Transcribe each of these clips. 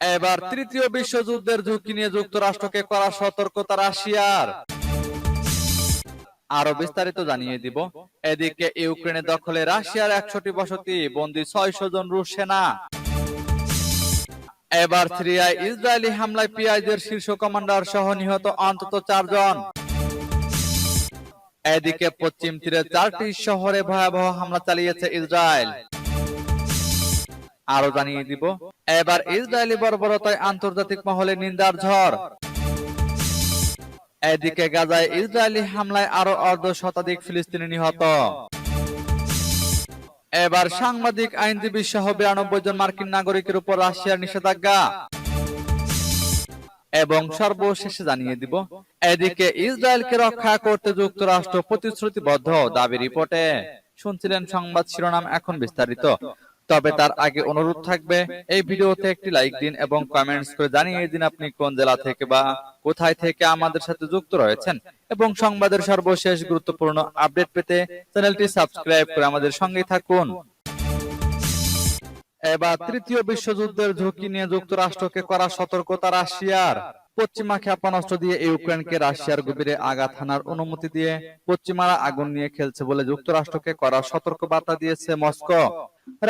এবার তৃতীয় বিশ্বযুদ্ধের ঝুঁকি নিয়ে যুক্তরাষ্ট্রকে করা সতর্কতা রাশিয়ার। আরও বিস্তারিত জানিয়ে দিব। এদিকে ইউক্রেনের দখলে রাশিয়ার একশোটি বসতি বন্দী ছয়শো জন রুশ সেনা। এবার সিরিয়ায় ইসরায়েলি হামলায় পিআইদের শীর্ষ কমান্ডার সহ নিহত অন্তত চারজন। এদিকে পশ্চিম তীরে চারটি শহরে ভয়াবহ হামলা চালিয়েছে ইসরায়েল। আরও জানিয়ে দিব। এবার ইসরায়েলি বর্বরতায় আন্তর্জাতিক মহলে নিন্দার ঝড়। এদিকে গাজায় ইসরায়েলি হামলায় আরও অর্ধ শতাধিক ফিলিস্তিনি নিহত। এবার সাংবাদিক, আইনজীবী সহ বিরানব্বই জন মার্কিন নাগরিকের উপর রাশিয়ার নিষেধাজ্ঞা। এবং সর্বশেষে জানিয়ে দিব, এদিকে ইসরায়েলকে রক্ষা করতে যুক্তরাষ্ট্র প্রতিশ্রুতিবদ্ধ দাবি রিপোর্টে। শুনছিলেন সংবাদ শিরোনাম এখন বিস্তারিত। তবে তার আগে অনুরোধ থাকবে এই ভিডিওতে একটি লাইক দিন এবং কমেন্টস করে জানিয়ে দিন আপনি কোন জেলা থেকে বা কোথায় থেকে আমাদের সাথে যুক্ত রয়েছেন এবং সংবাদের সর্বশেষ গুরুত্বপূর্ণ আপডেট পেতে চ্যানেলটি সাবস্ক্রাইব করে আমাদের সঙ্গে থাকুন। এবার তৃতীয় বিশ্বযুদ্ধের ঝুঁকি নিয়ে যুক্তরাষ্ট্রকে করা সতর্কতা রাশিয়ার পশ্চিমা ক্ষেপণাস্ত্র দিয়ে ইউক্রেনকে রাশিয়ার গভীরে আঘাত হানার অনুমতি দিয়ে পশ্চিমারা আগুন নিয়ে খেলছে বলে যুক্তরাষ্ট্রকে করা সতর্ক বার্তা দিয়েছে মস্কো।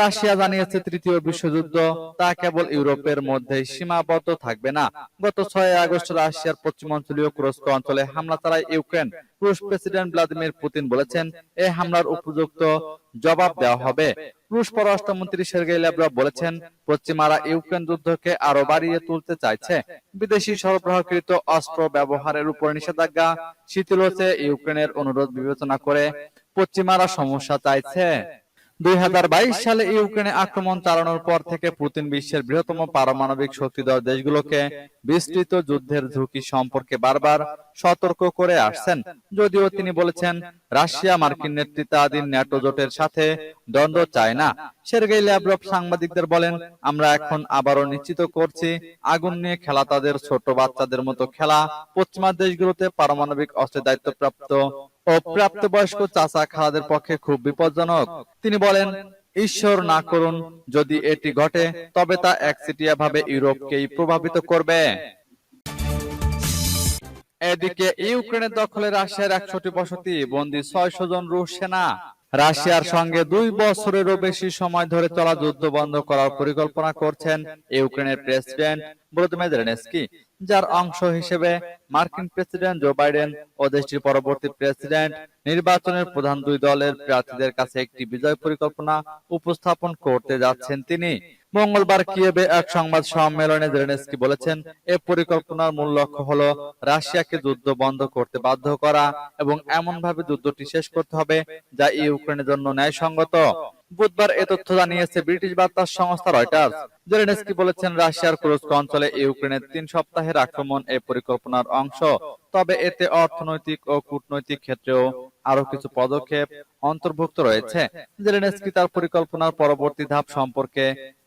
রাশিয়া জানিয়েছে তৃতীয় বিশ্বযুদ্ধ তা কেবল ইউরোপের মধ্যে সীমাবদ্ধ থাকবে না। গত ছয় আগস্ট রাশিয়ার পশ্চিমাঞ্চলীয় কুরস্ক অঞ্চলে হামলা চালায় ইউক্রেন। রুশ প্রেসিডেন্ট ভ্লাদিমির পুতিন বলেছেন এই হামলার উপযুক্ত জবাব দেওয়া হবে। রুশ পররাষ্ট্রমন্ত্রী সের্গেই ল্যাভরভ বলেছেন, পশ্চিমারা ইউক্রেন যুদ্ধকে আরও বাড়িয়ে তুলতে চাইছে। বিদেশি সরবরাহকৃত অস্ত্র ব্যবহারের উপর নিষেধাজ্ঞা, শিথিল হচ্ছে ইউক্রেনের অনুরোধ বিবেচনা করে। পশ্চিমারা সমস্যা চাইছে। দুই সালে ইউক্রেনে আক্রমণ চালানোর পর থেকে পুতিন বিশ্বের বৃহত্তম পারমাণবিক শক্তিধর দেশগুলোকে বিস্তৃত যুদ্ধের ঝুঁকি সম্পর্কে বারবার সতর্ক করে আসছেন। যদিও তিনি বলেছেন, রাশিয়া মার্কিন নেতৃত্বাধীন ন্যাটো জোটের সাথে দ্বন্দ্ব চায় না। সের্গেই ল্যাভরভ সাংবাদিকদের বলেন, আমরা এখন আবারও নিশ্চিত করছি, আগুন নিয়ে খেলা তাদের ছোট বাচ্চাদের মতো খেলা পশ্চিমা দেশগুলোতে পারমাণবিক অস্ত্রের দায়িত্বপ্রাপ্ত ও প্রাপ্তবয়স্ক চাচা খালাদের পক্ষে খুব বিপজ্জনক। তিনি বলেন, ঈশ্বর না করুন, যদি এটি ঘটে, তবে তা একচেটিয়া ভাবে ইউরোপকেই প্রভাবিত করবে। এদিকে ইউক্রেনের দখলে রাশিয়ার একশোটি বসতি, বন্দী ছয়শো জন রুশ সেনা। রাশিয়ার সঙ্গে দুই বছরেরও বেশি সময় ধরে চলা যুদ্ধ বন্ধ করার পরিকল্পনা করছেন ইউক্রেনের প্রেসিডেন্ট ভলোদিমির জেলেনস্কি। যার অংশ হিসেবে মার্কিন প্রেসিডেন্ট জো বাইডেন ও দেশটির পরবর্তী প্রেসিডেন্ট, নির্বাচনের প্রধান দুই দলের প্রার্থীদের কাছে একটি বিজয় পরিকল্পনা উপস্থাপন করতে যাচ্ছেন তিনি। মঙ্গলবার কিয়েবে এক সংবাদ সম্মেলনে জেলেনস্কি বলেছেন, এ পরিকল্পনার মূল লক্ষ্য হলো রাশিয়াকে যুদ্ধ বন্ধ করতে বাধ্য করা এবং এমন ভাবে যুদ্ধটি শেষ করতে হবে যা ইউক্রেনের জন্য ন্যায়সঙ্গত। বুধবার এ তথ্য জানিয়েছে ব্রিটিশ বার্তা সংস্থা রয়টার্স। জেলেনস্কি বলেছেন, রাশিয়ার কুরস্ক অঞ্চলে ইউক্রেনের তিন সপ্তাহের আক্রমণ এই পরিকল্পনার অংশ। তবে এতে অর্থনৈতিক ও কূটনৈতিক ক্ষেত্রেও আরও কিছু পদক্ষেপ অন্তর্ভুক্ত রয়েছে। জেলেনস্কি তার পরিকল্পনার পরবর্তী ধাপ সম্পর্কে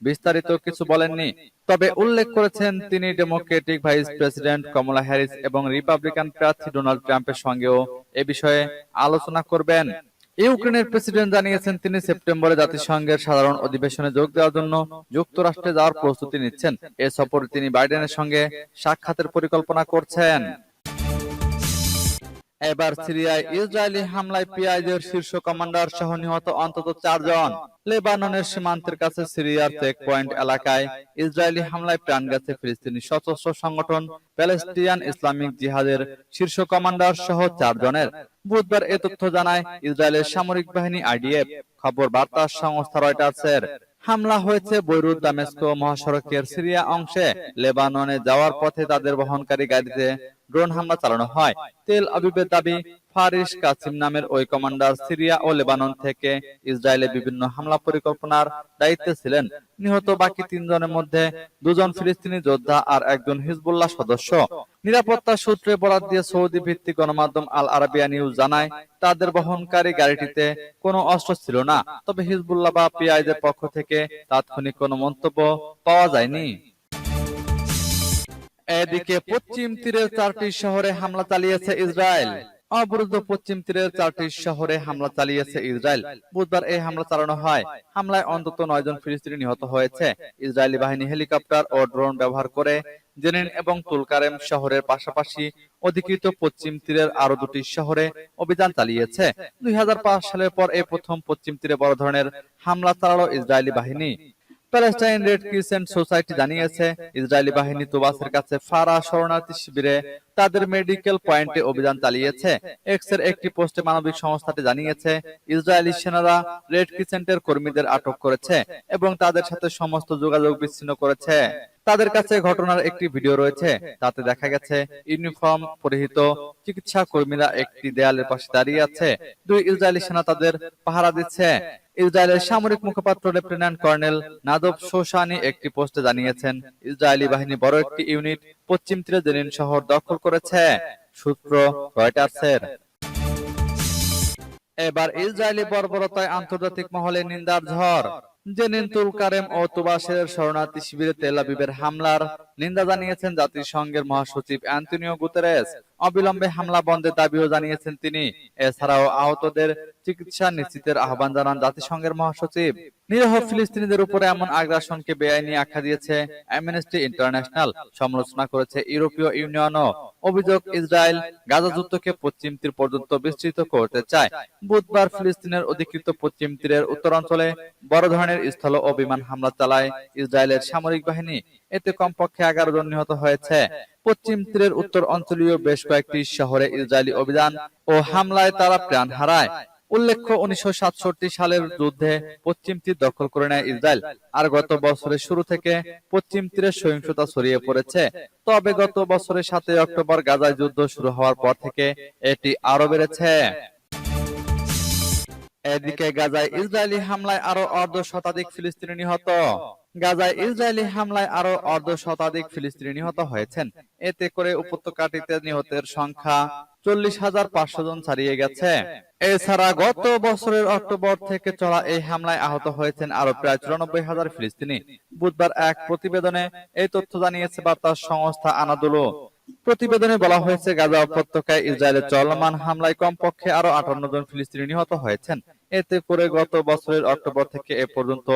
বিস্তারিত কিছু বলেননি। তবে উল্লেখ করেছেন, তিনি democratic vice president Kamala Harris এবং রিপাবলিকান প্রার্থী ডোনাল্ড ট্রাম্পের সঙ্গেও এ বিষয়ে আলোচনা করবেন। ইউক্রেনের প্রেসিডেন্ট জানিয়েছেন, তিনি সেপ্টেম্বরে জাতিসংঘের সাধারণ অধিবেশনে যোগ দেওয়ার জন্য যুক্তরাষ্ট্রে যাওয়ার প্রস্তুতি নিচ্ছেন। এ সফরে তিনি বাইডেনের সঙ্গে সাক্ষাতের পরিকল্পনা করছেন। এবার সিরিয়ায় ইসরায়েলি হামলায় পিআইদের শীর্ষ কমান্ডার সহ নিহত অন্তত চারজন। লেবাননের সীমান্তের কাছে সিরিয়ার চেক পয়েন্ট এলাকায় ইসরায়েলি হামলায় প্রাণ গেছে ফিলিস্তিনি সশস্ত্র সংগঠন প্যালেস্টিয়ান ইসলামিক জিহাদের শীর্ষ কমান্ডার সহ চারজনের। বুধবার এ তথ্য জানায় ইসরায়েলের সামরিক বাহিনী আইডিএফ। খবর বার্তা সংস্থা রয়টার্সের। হামলা হয়েছে বৈরুত দামেস্কো মহাসড়কের সিরিয়া অংশে। লেবাননে যাওয়ার পথে তাদের বহনকারী গাড়িতে ড্রোন হামলা চালানো হয়। তেল আবিবের দাবি, ফারিস কাসিম নামের ওই কমান্ডার সিরিয়া ও লেবানন থেকে ইসরায়েলে বিভিন্ন হামলা পরিকল্পনার দায়িত্বে ছিলেন। নিহত বাকি তিনজনের মধ্যে দুজন ফিলিস্তিনি যোদ্ধা আর একজন হিজবুল্লাহ সদস্য। নিরাপত্তা সূত্রে বরাত দিয়ে সৌদি ভিত্তিক গণমাধ্যম আল আরাবিয়া নিউজ জানায়, তাদের বহনকারী গাড়িটিতে কোনো অস্ত্র ছিল না। তবে হিজবুল্লাহ বা পিআইদের পক্ষ থেকে তাৎক্ষণিক কোনো মন্তব্য পাওয়া যায়নি। এদিকে পশ্চিম তীরের চারটি শহরে হামলা চালিয়েছে ইসরায়েল। অবরুদ্ধ পশ্চিম তীরের চারটি শহরে হামলা চালিয়েছে ইসরায়েল। বুধবার এই হামলা চালানো হয়। হামলায় অন্তত নয় জন ফিলিস্তিনি নিহত হয়েছে। ইসরায়েলি বাহিনী হেলিকপ্টার ও ড্রোন ব্যবহার করে জেনিন এবং তুলকারেম শহরের পাশাপাশি অধিকৃত পশ্চিম তীরের আরও দুটি শহরে অভিযান চালিয়েছে। দুই হাজার পাঁচ সালের পর এই প্রথম পশ্চিম তীরে বড় ধরনের হামলা চালালো ইসরায়েলি বাহিনী। প্যালেস্টাইন রেড ক্রিসেন্ট সোসাইটি জানিয়েছে, ইসরায়েলি বাহিনী তুবাসের কাছে ফারা শরণার্থী শিবিরে তাদের মেডিকেল পয়েন্টে অভিযান চালিয়েছে। এক্সের একটি পোস্টে মানবিক সংস্থাটি জানিয়েছে, ইসরায়েলি সেনারা রেড ক্রিসেন্টের কর্মীদের আটক করেছে এবং তাদের সাথে সমস্ত যোগাযোগ বিচ্ছিন্ন করেছে। তাদের কাছে ঘটনার একটি ভিডিও রয়েছে। তাতে দেখা গেছে ইউনিফর্ম পরিহিত চিকিৎসা কর্মীরা একটি দেয়ালের পাশে দাঁড়িয়ে আছে। দুই ইসরায়েলি সেনা তাদের পাহারা দিচ্ছে। ইসরায়েলের সামরিক মুখপাত্র লেফটেন্যান্ট কর্নেল নাদব শোশানি একটি পোস্টে জানিয়েছেন ইসরায়েলি বাহিনী বড় একটি ইউনিট পশ্চিম তীরে জেনিন শহর দখল করেছে। সূত্র রয়টার্সের। এবার ইসরায়েলি বর্বরতায় আন্তর্জাতিক মহলে নিন্দার ঝড়। জেনিন কারেম ও তুবাসের শরণার্থী শিবিরে তেল হামলার নিন্দা জানিয়েছেন জাতিসংঘের মহাসচিব অ্যান্টনিও গুতেরেস। অবিলম্বে হামলা বন্ধের দাবিও জানিয়েছেন তিনি। এছাড়াও আহতদের চিকিৎসা নিশ্চিতের আহ্বান জানান জাতিসংঘের মহাসচিব। নিরহ ফিলিস্তিনিদের উপরে এমন আগ্রাসনকে বেআইনি আখ্যা দিয়েছে অ্যামনেস্টি ইন্টারন্যাশনাল। সমালোচনা করেছে ইউরোপীয় ইউনিয়নও। অভিযোগ, ইসরায়েল গাজা যুদ্ধকে পশ্চিম তীর পর্যন্ত বিস্তৃত করতে চায়। বুধবার ফিলিস্তিনের অধিকৃত পশ্চিম তীরের উত্তরাঞ্চলে বড় ধরনের স্থল ও বিমান হামলা চালায় ইসরায়েলের সামরিক বাহিনী। এতে কমপক্ষে এগারো জন নিহত হয়েছে। পশ্চিম তীরের উত্তর অঞ্চলীয় বেশ কয়েকটি শহরে ইসরায়েলি অভিযান ও হামলায় তারা প্রাণ হারায়। উল্লেখ্য, উনিশশো সাতষট্টি সালের যুদ্ধে পশ্চিম তীর দখল করে নেয় ইসরায়েল। আর গত বছরের শুরু থেকে পশ্চিম তীরে সহিংসতা ছড়িয়ে পড়েছে। তবে গত বছরের সাতই অক্টোবর গাজায় যুদ্ধ শুরু হওয়ার পর থেকে এটি আরও বেড়েছে। এদিকে গাজায় ইসরায়েলি হামলায় আরও অর্ধ শতাধিক ফিলিস্তিনি নিহত। গাজায় ইসরায়েলি হামলায় আরও অর্ধ শতাধিক ফিলিস্তিনি নিহত হয়েছেন। এতে করে উপত্যকাটিতে নিহতের সংখ্যা চল্লিশ হাজার পাঁচশো জন ছাড়িয়ে গেছে। এছাড়া গত বছরের অক্টোবর থেকে চলা এই হামলায় আহত হয়েছেন আরও প্রায় চুরানব্বই হাজার ফিলিস্তিনি। বুধবার এক প্রতিবেদনে এই তথ্য জানিয়েছে বার্তা সংস্থা আনাদুলো। প্রতিবেদনে বলা হয়েছে, গাজা উপত্যকায় ইসরায়েলের চলমান হামলায় কমপক্ষে আরও আটান্ন জন ফিলিস্তিনি নিহত হয়েছেন। এতে করে গত বছরের অক্টোবর থেকে এ পর্যন্ত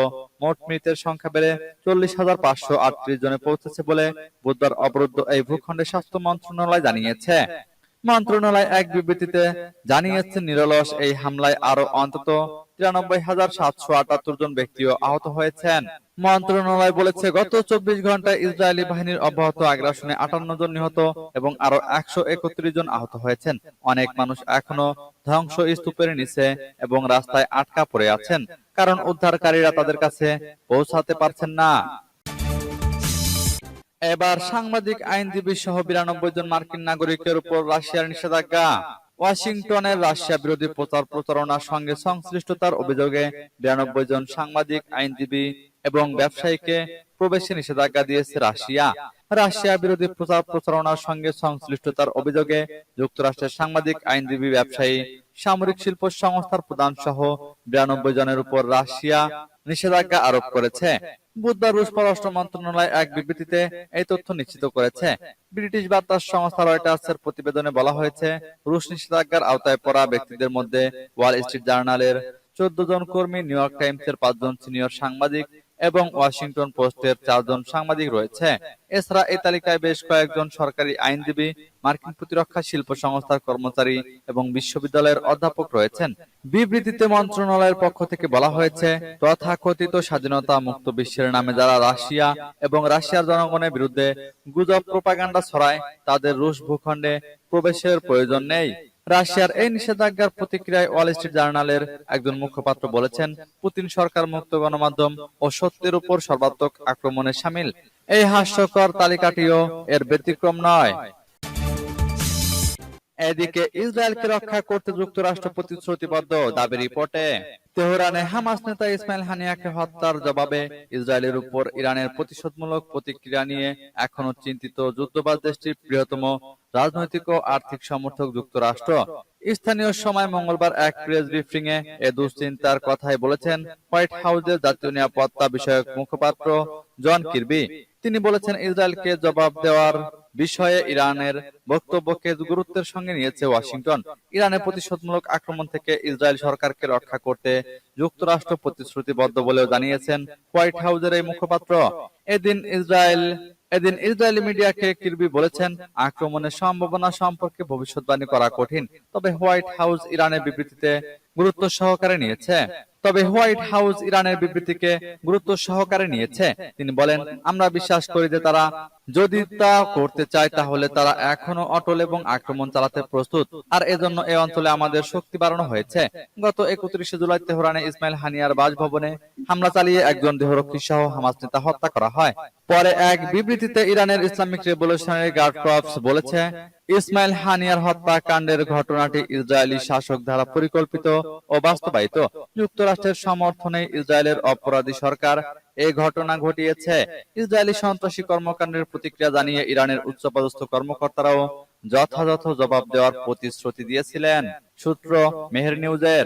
মোট মৃতের সংখ্যা বেড়ে চল্লিশ হাজার পাঁচশো আটত্রিশ জনে পৌঁছেছে বলে বুধবার অবরুদ্ধ এই ভূখণ্ডের স্বাস্থ্য মন্ত্রণালয় জানিয়েছে। মন্ত্রণালয় এক বিবৃতিতে জানিয়েছে, নিরলস এই হামলায় আরও অন্তত তিরানব্বই হাজার সাতশো আটাত্তর জন ব্যক্তিও আহত হয়েছেন। মন্ত্রণালয় বলেছে, গত চব্বিশ ঘন্টায় ইসরায়েলি বাহিনীর অব্যাহত আগ্রাসনে আটান্ন জন নিহত এবং আরও একশো একত্রিশ জন আহত হয়েছেন। অনেক মানুষ এখনও ধ্বংস স্তূপের নিচে এবং রাস্তায় আটকা পড়ে আছেন, কারণ উদ্ধারকারীরা তাদের কাছে পৌঁছাতে পারছেন না। এবার সাংবাদিক আইনজীবী সহ বিরানব্বই জন মার্কিন নাগরিকের উপর রাশিয়ার নিষেধাজ্ঞা। ওয়াশিংটনের রাশিয়া বিরোধী প্রচার প্রচারণার সঙ্গে সংশ্লিষ্টতার অভিযোগে বিরানব্বই জন সাংবাদিক আইনজীবী এবং ব্যবসায়ীকে প্রবেশে নিষেধাজ্ঞা দিয়েছে রাশিয়া। রাশিয়া বিরোধী প্রচার প্রচারণার সঙ্গে সংশ্লিষ্টতার অভিযোগে যুক্তরাষ্ট্রের সাংবাদিক আইনজীবী ব্যবসায়ী সামরিক শিল্প সংস্থার প্রধান সহ বিরানব্বই জনের উপর রাশিয়া নিষেধাজ্ঞা আরোপ করেছে। বুধবার রুশ পররাষ্ট্র মন্ত্রণালয় এক বিবৃতিতে এই তথ্য নিশ্চিত করেছে। ব্রিটিশ বার্তা সংস্থা রয়টার্সের প্রতিবেদনে বলা হয়েছে, রুশ নিষেধাজ্ঞার আওতায় পড়া ব্যক্তিদের মধ্যে ওয়াল স্ট্রিট জার্নালের চোদ্দ জন কর্মী, নিউ ইয়র্ক টাইমসের পাঁচজন সিনিয়র সাংবাদিক এবং ওয়াশিংটন পোস্টের চারজন সাংবাদিক রয়েছে। এছাড়া এই তালিকায় বেশ কয়েকজন সরকারি আইনজীবী, মার্কিন প্রতিরক্ষা শিল্প সংস্থার কর্মচারী এবং বিশ্ববিদ্যালয়ের অধ্যাপক রয়েছেন। বিবৃতিতে মন্ত্রণালয়ের পক্ষ থেকে বলা হয়েছে, তথাকথিত স্বাধীনতা মুক্ত বিশ্বের নামে যারা রাশিয়া এবং রাশিয়ার জনগণের বিরুদ্ধে গুজব প্রোপাগান্ডা ছড়ায়, তাদের রুশ ভূখণ্ডে প্রবেশের প্রয়োজন নেই। রাশিয়ার এই নিষেধাজ্ঞার প্রতিক্রিয়ায় ওয়াল স্ট্রিট জার্নালের একজন মুখপাত্র বলেছেন, পুতিন সরকার মুক্ত গণমাধ্যম ও সত্যের উপর সর্বাত্মক আক্রমণে সামিল। এই হাস্যকর তালিকাটিও এর ব্যতিক্রম নয়। এদিকে ইসরায়েলকে রক্ষা করতে যুক্তরাষ্ট্র প্রতিশ্রুতিবদ্ধ দাবি রিপোর্টে। তেহরানে হামাস নেতা ইসমাইল হানিয়াকে হত্যার জবাবে ইসরায়েলের উপর ইরানের প্রতিশোধমূলক প্রতিক্রিয়া নিয়ে এখনও চিন্তিত যুদ্ধবাজ দেশটির বৃহত্তম রাজনৈতিক ও আর্থিক সমর্থক যুক্তরাষ্ট্র। স্থানীয় সময় মঙ্গলবার এক প্রেস ব্রিফিং এ এ দুশ্চিন্তার কথাই বলেছেন হোয়াইট হাউসের জাতীয় নিরাপত্তা বিষয়ক মুখপাত্র জন কিরবি। তিনি বলেছেন ইসরায়েলকে জবাব দেওয়ার বিষয়ে ইরানের বক্তব্যকে গুরুত্বের সঙ্গে নিয়েছে ওয়াশিংটন। ইরানের প্রতিশোধমূলক আক্রমণ থেকে ইসরায়েল সরকারকে রক্ষা করতে যুক্তরাষ্ট্র প্রতিশ্রুতিবদ্ধ বলেও জানিয়েছেন হোয়াইট হাউসের এই মুখপাত্র। এদিন ইসরায়েল এদিন ইসরায়েলি মিডিয়াকে কিরবি বলেছেন, আক্রমণের সম্ভাবনা সম্পর্কে ভবিষ্যৎবাণী করা কঠিন। তবে হোয়াইট হাউস ইরানের বিবৃতিতে গুরুত্ব সহকারে নিয়েছে। তবে হোয়াইট হাউস ইরানের বিবৃতিকে গুরুত্ব সহকারে নিয়েছে। তিনি বলেন, আমরা বিশ্বাস করি যে তারা যদি তা করতে চায় তাহলে তারা এখনও অটল এবং আক্রমণ চালাতে প্রস্তুত। আর এজন্য এই অঞ্চলে আমাদের শক্তি বাড়ানো হয়েছে। গত একত্রিশে জুলাই তেহরানে ইসমাইল হানিয়ার বাসভবনে হামলা চালিয়ে একজন দেহরক্ষী সহ হামাস নেতা হত্যা করা হয়। পরে এক বিবৃতিতে ইরানের ইসলামিক রেভলিউশনারি গার্ড কর্পস বলেছে ইসমাইল হানিয়ার হত্যাকাণ্ডের ঘটনাটি ইসরায়েলি শাসক দ্বারা পরিকল্পিত ও বাস্তবায়িত। যুক্তরাষ্ট্রের সমর্থনে ইসরায়েলের অপরাধী সরকার এই ঘটনা ঘটিয়েছে। ইসরায়েলি সন্ত্রাসী কর্মকাণ্ডের প্রতিক্রিয়া জানিয়ে ইরানের উচ্চপদস্থ কর্মকর্তারাও যথাযথ জবাব দেওয়ার প্রতিশ্রুতি দিয়েছিলেন। সূত্র মেহের নিউজের।